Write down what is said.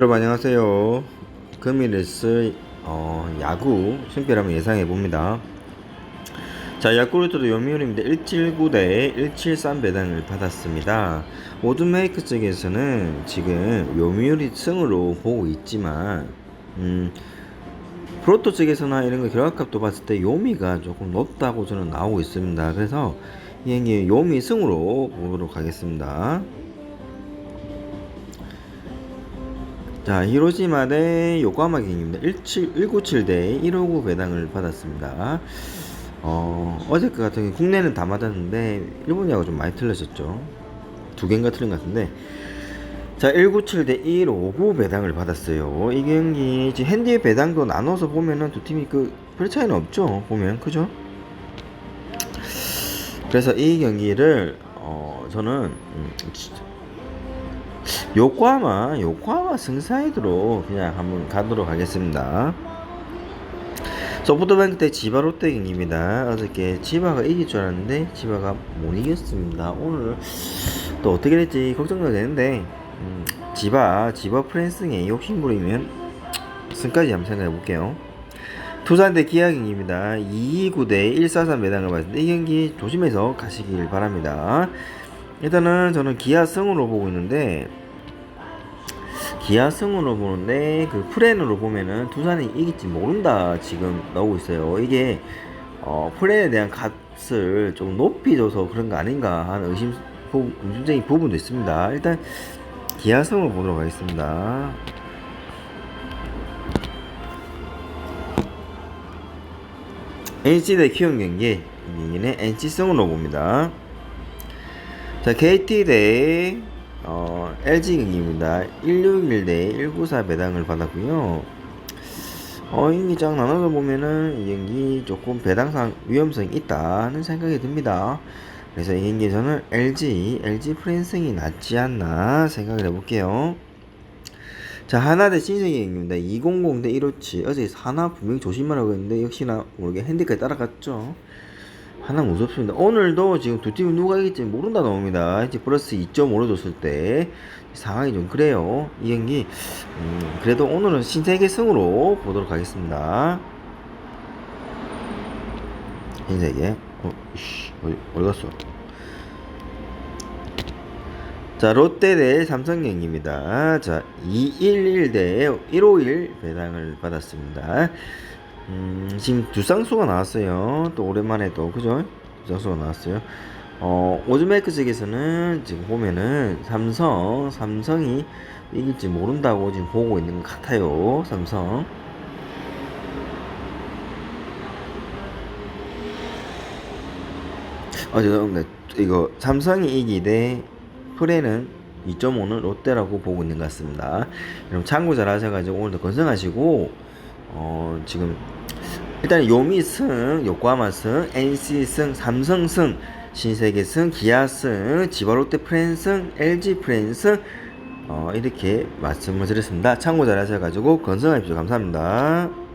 여러분 안녕하세요. 금일에스 어, 야구 승패를 한번 예상해 봅니다. 자 야구르트도 요미우리입니다. 179대 173 배당을 받았습니다. 오드메이크 쪽에서는 지금 요미우리 승으로 보고 있지만 음, 프로토 쪽에서나 이런 거 결과값도 봤을 때 요미가 조금 높다고 저는 나오고 있습니다. 그래서 이 경기 요미 승으로 보도록 하겠습니다. 자, 히로시마 대 요코하마 경기입니다. 17, 197대 159 배당을 받았습니다. 어, 어제 그 같은 경우 국내는 다 맞았는데 일본이하고 좀 많이 틀려졌죠. 두 개인가 틀린 것 같은데. 자, 197 대 159 배당을 받았어요. 이 경기 지금 핸디 배당도 나눠서 보면은 두 팀이 그 별 차이는 없죠. 보면 그죠? 그래서 이 경기를 어, 저는 음, 진짜 요코하마 요코하마 승사이드로 그냥 한번 가도록 하겠습니다. 소프트뱅크 대 지바 롯데 경기입니다. 어저께 지바가 이길 줄 알았는데 지바가 못 이겼습니다. 오늘 또 어떻게 될지 걱정도 되는데 음, 지바 지바 프랜스의 욕심 부리면 승까지 한번 생각해 볼게요. 두산 대 기아 경기입니다. 229 대 143 매당을 봤는데 이 경기 조심해서 가시길 바랍니다. 일단은 저는 기아 승으로 보고 있는데 기아승으로 보는데 그 프렌으로 보면은 두산이 이길지 모른다 지금 나오고 있어요. 이게 어, 프렌에 대한 값을 좀 높이 줘서 그런 거 아닌가 하는 의심 부, 의심적인 부분도 있습니다. 일단 기아승으로 보도록 하겠습니다. NC 대 키움 경기 여기는 NC승으로 봅니다. 자 KT 대 어, LG 경기입니다. 161 대 194 배당을 받았고요. 어, 이 경기장 나눠서 보면은 이 경기 조금 배당상 위험성이 있다는 생각이 듭니다. 그래서 이 경기에서는 LG, LG 프랜승이 낫지 않나 생각을 해볼게요. 자, 하나 대 신세계 경기입니다. 200 대 157. 어제 하나 분명히 조심하라고 했는데 역시나 모르게 핸디까지 따라갔죠. 하나 무섭습니다. 오늘도 지금 두 팀이 누가 이길지 모른다 나옵니다. 이제 플러스 2.5로 줬을 때 상황이 좀 그래요. 이 경기 음, 그래도 오늘은 신세계 승으로 보도록 하겠습니다. 신세계 어, 씨, 어디, 어디 갔어? 자 롯데 대 삼성 경기입니다. 자 211대 151 배당을 받았습니다. 음, 지금 두쌍수가 나왔어요. 또 오랜만에 또 그죠? 두쌍수가 나왔어요. 어, 오즈메이크 측에서는 지금 보면은 삼성, 삼성이 이길지 모른다고 지금 보고 있는 것 같아요. 삼성. 아, 죄송합니다. 이거 삼성이 이기되 프레는 2.5는 롯데라고 보고 있는 것 같습니다. 여러분 참고 잘 하셔가지고 오늘도 건승하시고 어, 지금 일단 요미승, 요코하마승, NC승, 삼성승, 신세계승, 기아승, 지바롯데 프랜승, LG 프랜승 어, 이렇게 말씀을 드렸습니다. 참고 잘 하셔가지고 건승하십시오. 감사합니다.